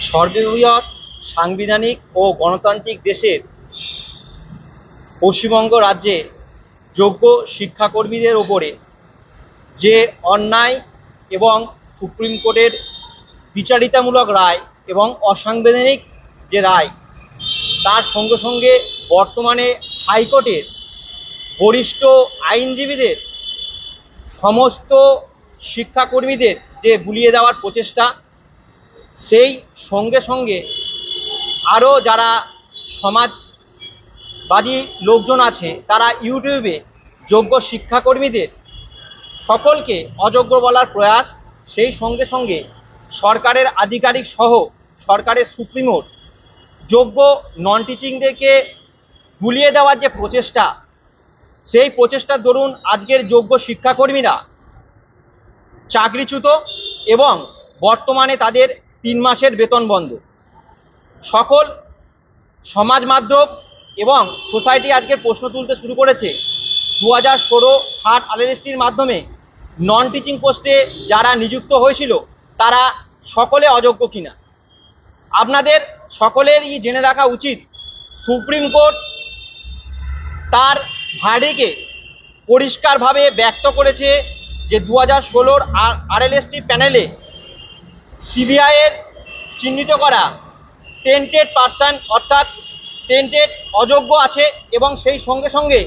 সর্ববৃহৎ সাংবিধানিক ও গণতান্ত্রিক দেশের পশ্চিমবঙ্গ রাজ্যে যোগ্য শিক্ষাকর্মীদের ওপরে যে অন্যায় এবং সুপ্রিম কোর্টের বিচারিতামূলক রায় এবং অসাংবিধানিক যে রায়, তার সঙ্গে সঙ্গে বর্তমানে হাইকোর্টের বরিষ্ঠ আইনজীবীদের সমস্ত শিক্ষাকর্মীদের যে গুলিয়ে দেওয়ার প্রচেষ্টা সেই সঙ্গে সঙ্গে আরও যারা সমাজবাদী লোকজন আছে, তারা ইউটিউবে যোগ্য শিক্ষাকর্মীদের সকলকে অযোগ্য বলার প্রয়াস, সেই সঙ্গে সঙ্গে সরকারের আধিকারিক সহ সরকারের সুপ্রিমোর যোগ্য নন টিচিংদেরকে গুলিয়ে দেওয়ার যে প্রচেষ্টা, সেই প্রচেষ্টার দরুন আজকের যোগ্য শিক্ষাকর্মীরা চাকরিচ্যুত এবং বর্তমানে তাদের তিন মাসের বেতন বন্ধ। সকল সমাজ মাধ্যম এবং সোসাইটি আজকে প্রশ্ন তুলতে শুরু করেছে। দু হাজার ষোলো থার্ড আরএলএসটির মাধ্যমে নন টিচিং পোস্টে যারা নিযুক্ত হয়েছিল, তারা সকলে অযোগ্য কিনা? আপনাদের সকলেরই জেনে রাখা উচিত, সুপ্রিম কোর্ট তার ভার্ডিকে পরিষ্কারভাবে ব্যক্ত করেছে যে দু হাজার ষোলোর আর আরএলএসটি প্যানেলে সিবিআইয়ের চিহ্নিত করা টেন্টেড পার্সন অর্থাৎ টেন্টেড অযোগ্য আছে এবং সেই সঙ্গে সঙ্গে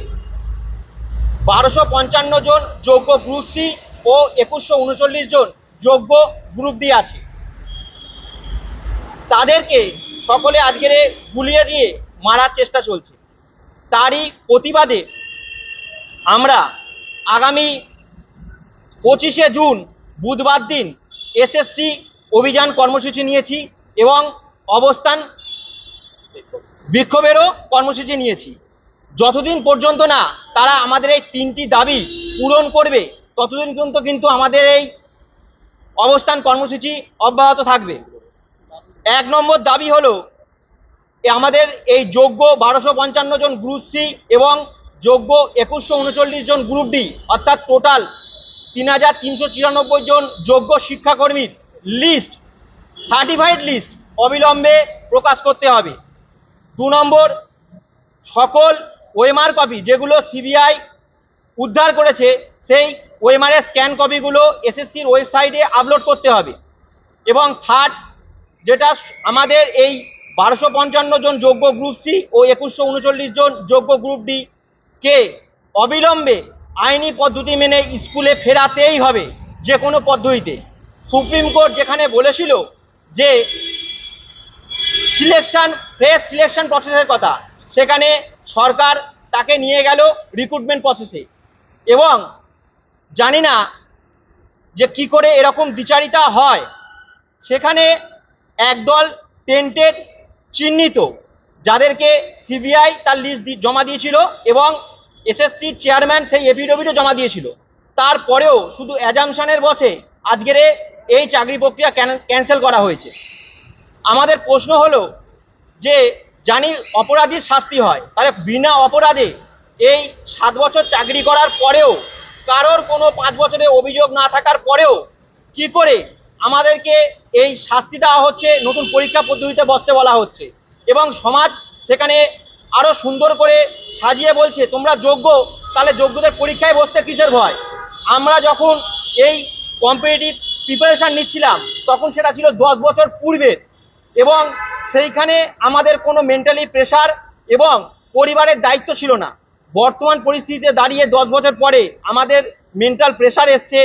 বারোশো পঞ্চান্ন জন যোগ্য গ্রুপ সি ও একুশশো উনচল্লিশ জন যোগ্য গ্রুপ ডি আছে। তাদেরকে সকলে আজকের গুলিয়ে দিয়ে মারার চেষ্টা চলছে। তারই প্রতিবাদে আমরা আগামী পঁচিশে জুন, বুধবার দিন এসএসসি অভিযান কর্মসূচি নিয়েছি এবং অবস্থান বিক্ষোভেরও কর্মসূচি নিয়েছি। যতদিন পর্যন্ত না তারা আমাদের এই তিনটি দাবি পূরণ করবে, ততদিন পর্যন্ত কিন্তু আমাদের এই অবস্থান কর্মসূচি অব্যাহত থাকবে। এক নম্বর দাবি হলো আমাদের এই যোগ্য বারোশো পঞ্চান্ন জন গ্রুপ সি এবং যোগ্য একুশশো উনচল্লিশ জন গ্রুপ ডি, অর্থাৎ টোটাল তিন হাজার তিনশো চিরানব্বই জন যোগ্য শিক্ষাকর্মীর লিস্ট সার্টিফাইড লিস্ট অবিলম্বে প্রকাশ করতে হবে। দু নম্বর, সকল ওয়েমার কপি যেগুলো সিবিআই উদ্ধার করেছে, সেই ওয়েমারের স্ক্যান কপিগুলো এসএসসির ওয়েবসাইটে আপলোড করতে হবে। এবং থার্ড যেটা আমাদের এই বারোশো পঞ্চান্ন জন যোগ্য গ্রুপ সি ও একুশশো উনচল্লিশ জন যোগ্য গ্রুপ ডি কে অবিলম্বে আইনি পদ্ধতি মেনে স্কুলে ফেরাতেই হবে যে কোনো পদ্ধতিতে। সুপ্রিম কোর্ট যেখানে বলেছিল যে সিলেকশন ফ্রেশ সিলেকশন প্রসেসের কথা, সেখানে সরকার তাকে নিয়ে গেল রিক্রুটমেন্ট প্রসেসে এবং জানি না যে কি করে এরকম দ্বিচারিতা হয়। সেখানে একদল টেন্টেড চিহ্নিত, যাদেরকে সিবিআই তার লিস্ট জমা দিয়েছিল এবং এসএসসি চেয়ারম্যান সেই এফিডেভিটও জমা দিয়েছিল। তারপরেও শুধু অ্যাজামশানের বসে আজকের এই চাকরি প্রক্রিয়া ক্যান্সেল করা হয়েছে। আমাদের প্রশ্ন হলো যে, জানি অপরাধীর শাস্তি হয়, তাহলে বিনা অপরাধে এই সাত বছর চাকরি করার পরেও, কারোর কোনো পাঁচ বছরে অভিযোগ না থাকার পরেও কি করে আমাদেরকে এই শাস্তি দেওয়া হচ্ছে, নতুন পরীক্ষা পদ্ধতিতে বসতে বলা হচ্ছে? এবং সমাজ সেখানে আরও সুন্দর করে সাজিয়ে বলছে, তোমরা যোগ্য, তাহলে যোগ্যদের পরীক্ষায় বসতে কিসের ভয়? আমরা যখন এই কম্পিটিটিভ প্রিপারেশান নিচ্ছিলাম, তখন সেটা ছিল দশ বছর পূর্বের এবং সেইখানে আমাদের কোনো মেন্টালি প্রেশার এবং পরিবারের দায়িত্ব ছিল না। বর্তমান পরিস্থিতিতে দাঁড়িয়ে দশ বছর পরে আমাদের মেন্টাল প্রেশার এসছে,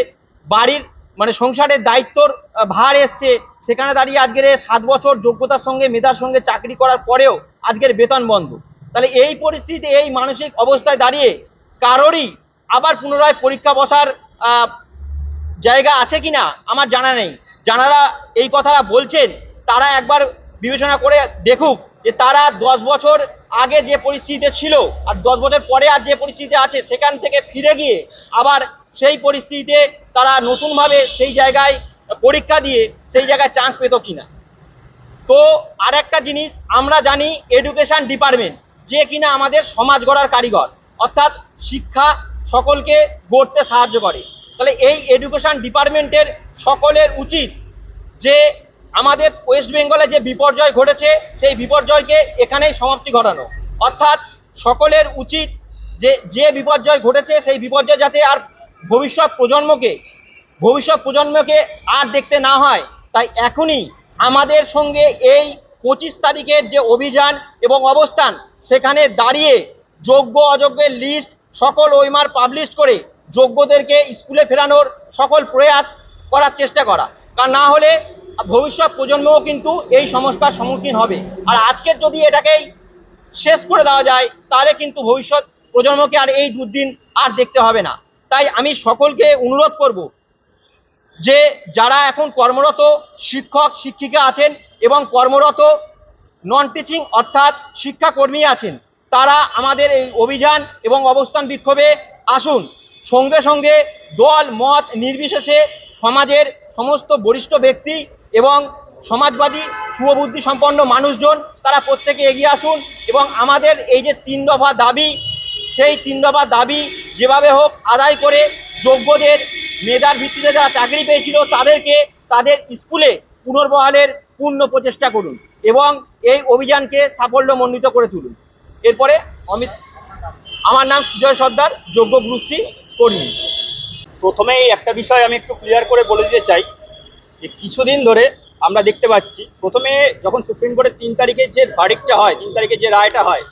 বাড়ির মানে সংসারের দায়িত্বর ভার এসছে। সেখানে দাঁড়িয়ে আজকের সাত বছর যোগ্যতার সঙ্গে, মেধার সঙ্গে চাকরি করার পরেও আজকের বেতন বন্ধ। তাহলে এই পরিস্থিতিতে এই মানসিক অবস্থায় দাঁড়িয়ে কারোরই আবার পুনরায় পরীক্ষা বসার জায়গা আছে কি না আমার জানা নেই। যারা এই কথাটা বলছেন, তারা একবার বিবেচনা করে দেখুক যে তারা দশ বছর আগে যে পরিস্থিতিতে ছিল আর দশ বছর পরে আর যে পরিস্থিতিতে আছে, সেখান থেকে ফিরে গিয়ে আবার সেই পরিস্থিতিতে তারা নতুনভাবে সেই জায়গায় পরীক্ষা দিয়ে সেই জায়গায় চান্স পেত কিনা। তো আর একটা জিনিস, আমরা জানি এডুকেশন ডিপার্টমেন্ট যে কিনা আমাদের সমাজ গড়ার কারিগর, অর্থাৎ শিক্ষা সকলকে গড়তে সাহায্য করে। তাহলে এই এডুকেশন ডিপার্টমেন্টের সকলের উচিত যে আমাদের ওয়েস্ট বেঙ্গলে যে বিপর্যয় ঘটেছে, সেই বিপর্যয়কে এখানেই সমাপ্তি ঘটানো। অর্থাৎ সকলের উচিত যে যে বিপর্যয় ঘটেছে, সেই বিপর্যয় যাতে আর ভবিষ্যৎ প্রজন্মকে ভবিষ্যৎ প্রজন্মকে আর দেখতে না হয়। তাই এখনই আমাদের সঙ্গে এই পঁচিশ তারিখের যে অভিযান এবং অবস্থান, সেখানে দাঁড়িয়ে যোগ্য অযোগ্যের লিস্ট সকল ওইমার পাবলিশ করে যোগ্যদেরকে স্কুলে ফেরানোর সকল প্রয়াস করার চেষ্টা করা। কারণ না হলে ভবিষ্যৎ প্রজন্মও কিন্তু এই সমস্যার সম্মুখীন হবে। আর আজকের যদি এটাকেই শেষ করে দেওয়া যায়, তাহলে কিন্তু ভবিষ্যৎ প্রজন্মকে আর এই দুর্দিন আর দেখতে হবে না। তাই আমি সকলকে অনুরোধ করব যে যারা এখন কর্মরত শিক্ষক, শিক্ষিকা আছেন এবং কর্মরত নন টিচিং অর্থাৎ শিক্ষাকর্মী আছেন, তারা আমাদের এই অভিযান এবং অবস্থান বিক্ষোভে আসুন। সঙ্গে সঙ্গে দল, মত নির্বিশেষে সমাজের সমস্ত বরিষ্ঠ ব্যক্তি এবং সমাজবাদী, শুভবুদ্ধি সম্পন্ন মানুষজন তারা প্রত্যেকে এগিয়ে আসুন এবং আমাদের এই যে তিন দফা দাবি, সেই তিন দফা দাবি যেভাবে হোক আদায় করে যোগ্যদের, মেধার ভিত্তিতে যারা চাকরি পেয়েছিল তাদেরকে তাদের স্কুলে পুনর্বহালের পূর্ণ প্রচেষ্টা করুন এবং এই অভিযানকে সাফল্যমণ্ডিত করে তুলুন। এরপরে অমিত আমার নাম সুজয় সর্দার, যোগ্য গ্রুপ সি কর্মী প্রথমেই একটা বিষয় আমি একটু ক্লিয়ার করে বলে দিতে চাই যে কিছুদিন ধরে আমরা দেখতে পাচ্ছি, প্রথমে যখন সুপ্রিম কোর্টের তিন তারিখের যে ভার্ডিকটা হয়, তিন তারিখে যে রায়টা হয়,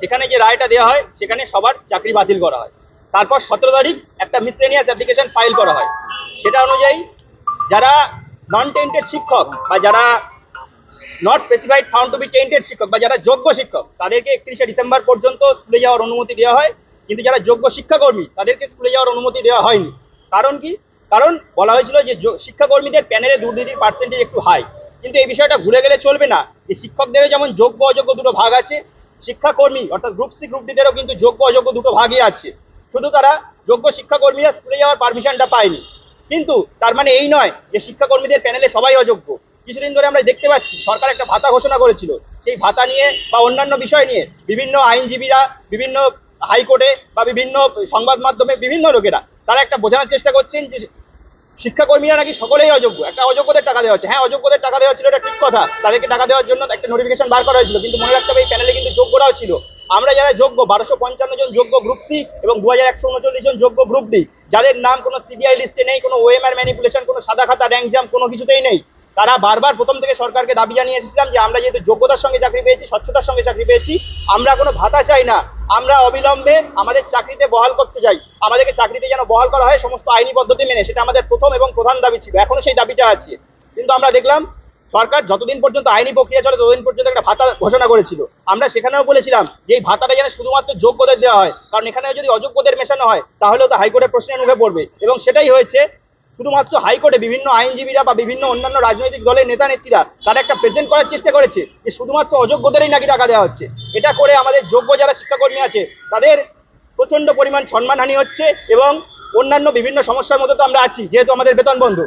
সেখানে যে রায়টা দেওয়া হয়, সেখানে সবার চাকরি বাতিল করা হয়। তারপর সতেরো তারিখ একটা মিসলেনিয়াস অ্যাপ্লিকেশন ফাইল করা হয়। সেটা অনুযায়ী যারা নন টেন্টেড শিক্ষক বা যারা not specified found to be tainted শিক্ষক বা যারা যোগ্য শিক্ষক, তাদেরকে একত্রিশে ডিসেম্বর পর্যন্ত স্কুলে যাওয়ার অনুমতি দেওয়া হয়। কিন্তু যারা যোগ্য শিক্ষাকর্মী, তাদেরকে স্কুলে যাওয়ার অনুমতি দেওয়া হয়নি। কারণ কি? কারণ বলা হয়েছিল যে শিক্ষাকর্মীদের প্যানেলে দুর্নীতির পার্সেন্টেজ একটু হাই কিন্তু এই বিষয়টা ভুলে গেলে চলবে না। যে শিক্ষকদেরও যেমন যোগ্য অযোগ্য দুটো ভাগ আছে, শিক্ষাকর্মী অর্থাৎ গ্রুপ সি গ্রুপ ডিদেরও কিন্তু যোগ্য অযোগ্য দুটো ভাগই আছে। শুধু তারা যোগ্য শিক্ষাকর্মীরা স্কুলে যাওয়ার পারমিশনটা পায়নি। কিন্তু তার মানে এই নয় যে শিক্ষাকর্মীদের প্যানেলে সবাই অযোগ্য। কিছুদিন ধরে আমরা দেখতে পাচ্ছি, সরকার একটা ভাতা ঘোষণা করেছিল। সেই ভাতা নিয়ে বা অন্যান্য বিষয় নিয়ে বিভিন্ন আইনজীবীরা, বিভিন্ন হাইকোর্টে বা বিভিন্ন সংবাদ মাধ্যমে বিভিন্ন লোকেরা, তারা একটা বোঝানোর চেষ্টা করছেন যে শিক্ষাকর্মীরা নাকি সকলেই অযোগ্য। একটা অযোগ্যদের টাকা দেওয়া হচ্ছে। হ্যাঁ অযোগ্যদের টাকা দেওয়া ছিল, এটা ঠিক কথা। তাদেরকে টাকা দেওয়ার জন্য একটা নোটিফিকেশন বার করা হয়েছিল। কিন্তু মনে রাখতে হবে, এই প্যানেলে কিন্তু যোগ্যরাও ছিল। আমরা যারা যোগ্য, বারোশো পঞ্চান্ন জন যোগ্য গ্রুপ সি এবং দু হাজার একশো উনচল্লিশ জন যোগ্য গ্রুপ ডি যাদের নাম কোনো সিবিআই লিস্টে নেই, কোনো ওএমআর ম্যানিপুলেশন কোনো সাদা খাতা র্যাঙ্ক জাম কোনো কিছুতেই নেই। তারা বারবার প্রথম থেকে সরকারকে দাবি জানিয়ে এসেছিলাম যে আমরা যেহেতু যোগ্যতার সঙ্গে চাকরি পেয়েছি, স্বচ্ছতার সঙ্গে চাকরি পেয়েছি, আমরা কোনো ভাতা চাই না। আমরা অবিলম্বে আমাদের চাকরিতে বহাল করতে চাই। আমাদেরকে চাকরিতে যেন বহাল করা হয় সমস্ত আইনি পদ্ধতি মেনে, সেটা আমাদের প্রথম এবং প্রধান দাবি ছিল। এখনও সেই দাবিটা আছে। কিন্তু আমরা দেখলাম, সরকার যতদিন পর্যন্ত আইনি প্রক্রিয়া চলে, ততদিন পর্যন্ত একটা ভাতা ঘোষণা করেছিল। আমরা সেখানেও বলেছিলাম যে এই ভাতাটা যেন শুধুমাত্র যোগ্যদের দেওয়া হয়। কারণ এখানে যদি অযোগ্যদের মেশানো হয়, তাহলেও তো হাইকোর্টের প্রশ্নের মুখে পড়বে। এবং সেটাই হয়েছে শুধুমাত্র হাইকোর্টে বিভিন্ন আইনজীবীরা বা বিভিন্ন অন্যান্য রাজনৈতিক দলের নেতা নেত্রীরা তারা একটা প্রেজেন্ট করার চেষ্টা করেছে যে শুধুমাত্র অযোগ্যদেরই নাকি টাকা দেওয়া হচ্ছে। এটা করে আমাদের যোগ্য যারা শিক্ষাকর্মী আছে, তাদের প্রচণ্ড পরিমাণ সম্মানহানি হচ্ছে এবং অন্যান্য বিভিন্ন সমস্যার মধ্যে তো আমরা আছি, যেহেতু আমাদের বেতন বন্ধ।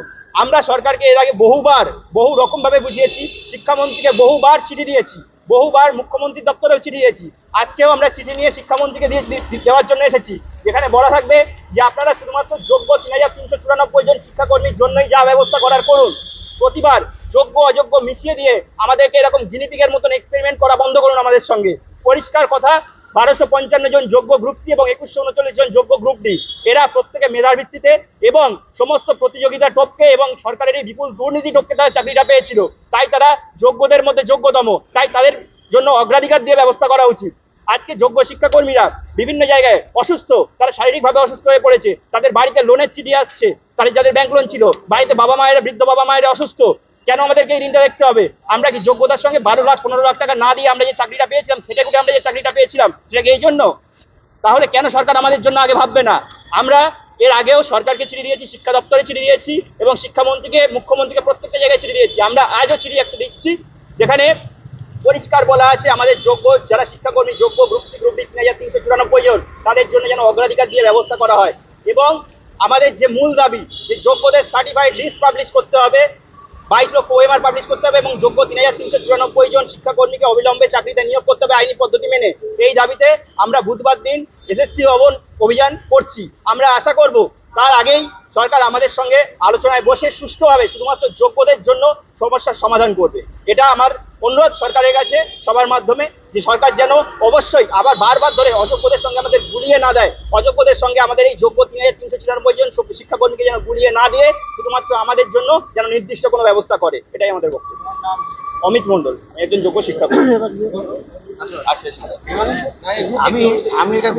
আমরা সরকারকে এর আগে বহুবার, বহু রকম ভাবে বুঝিয়েছি, শিক্ষামন্ত্রীকে বহুবার চিঠি দিয়েছি, বহুবার মুখ্যমন্ত্রী দপ্তরেও চিঠি দিয়েছি। আজকেও আমরা চিঠি নিয়ে শিক্ষামন্ত্রীকে দিয়ে দেওয়ার জন্য এসেছি। যেখানে বলা থাকবে যে আপনারা শুধুমাত্র যোগ্য তিন হাজার তিনশো চুরানব্বই জন শিক্ষাকর্মীর জন্যই যা ব্যবস্থা করার করুন। প্রতিবার যোগ্য, অযোগ্য মিশিয়ে দিয়ে আমাদেরকে এরকম গিনিপিগের মতন এক্সপেরিমেন্ট করা বন্ধ করুন আমাদের সঙ্গে। পরিষ্কার কথা, বারোশো পঞ্চান্ন জন যোগ্য গ্রুপ সি এবং একুশশো উনচল্লিশ জন যোগ্য গ্রুপ ডি এরা প্রত্যেকে মেধার ভিত্তিতে এবং সমস্ত প্রতিযোগিতা টপকে এবং সরকারের বিপুল দুর্নীতি টপকে তারা চাকরিটা পেয়েছিল। তাই তারা যোগ্যদের মধ্যে যোগ্যতম। তাই তাদের জন্য অগ্রাধিকার দিয়ে ব্যবস্থা করা উচিত। আজকে যোগ্য শিক্ষাকর্মীরা বিভিন্ন জায়গায় অসুস্থ, তারা শারীরিকভাবে অসুস্থ হয়ে পড়েছে, তাদের বাড়িতে লোনের চিঠি আসছে, তাদের যাদের ব্যাংক লোন ছিল, বাড়িতে বাবা মায়েরা, বৃদ্ধ বাবা মায়েরা অসুস্থ, কেন আমাদেরকে এই দিনটা দেখতে হবে? আমরা কি যোগ্যতার সঙ্গে বারো লাখ, পনেরো লাখ টাকা না দিয়ে আমরা যে চাকরিটা পেয়েছিলাম, খেটে খুটে আমরা যে চাকরিটা পেয়েছিলাম, সেটাকে এই জন্য? তাহলে কেন সরকার আমাদের জন্য আগে ভাববে না? আমরা এর আগেও সরকারকে চিঠি দিয়েছি, শিক্ষা দপ্তরে চিঠি দিয়েছি এবং শিক্ষামন্ত্রীকে, মুখ্যমন্ত্রীকে প্রত্যেকটা জায়গায় চিঠি দিয়েছি। আমরা আজও চিঠি একটা দিচ্ছি, যেখানে পরিষ্কার বলা আছে, আমাদের যোগ্য যারা শিক্ষাকর্মী, যোগ্য গ্রুপ সি গ্রুপ ডি তিন হাজার তিনশো চুরানব্বই জন, তাদের জন্য যেন অগ্রাধিকার দিয়ে ব্যবস্থা করা হয়। এবং আমাদের যে মূল দাবি, যে যোগ্যদের সার্টিফাইড লিস্ট পাবলিশ করতে হবে, বাইশ লক্ষ ওএমআর পাবলিশ করতে হবে এবং যোগ্য তিন হাজার তিনশো চুরানব্বই জন শিক্ষাকর্মীকে অবিলম্বে চাকরিতে নিয়োগ করতে হবে আইনি পদ্ধতি মেনে। এই দাবিতে আমরা বুধবার দিন এসএসসি ভবন অভিযান করছি। আমরা আশা করব, তার আগেই সরকার আমাদের সঙ্গে আলোচনায় বসে সুষ্ঠুভাবে শুধুমাত্র যোগ্যদের জন্য সমস্যার সমাধান করবে। এটা আমার অনুরোধ সরকারের কাছে, সবার মাধ্যমে, যে সরকার যেন অবশ্যই আবার বারবার ধরে অযোগ্যদের সঙ্গে আমাদের গুলিয়ে না দেয়, অযোগ্যদের সঙ্গে আমাদের এই যোগ্য তিন হাজার তিনশো চিরানব্বই জন শিক্ষাকর্মীকে যেন গুলিয়ে না দিয়ে শুধুমাত্র আমাদের জন্য যেন নির্দিষ্ট কোনো ব্যবস্থা করে, এটাই আমাদের বক্তব্য। অমিত মন্ডল একজন যোগ্য শিক্ষাকর্মী। আমি আমি এটা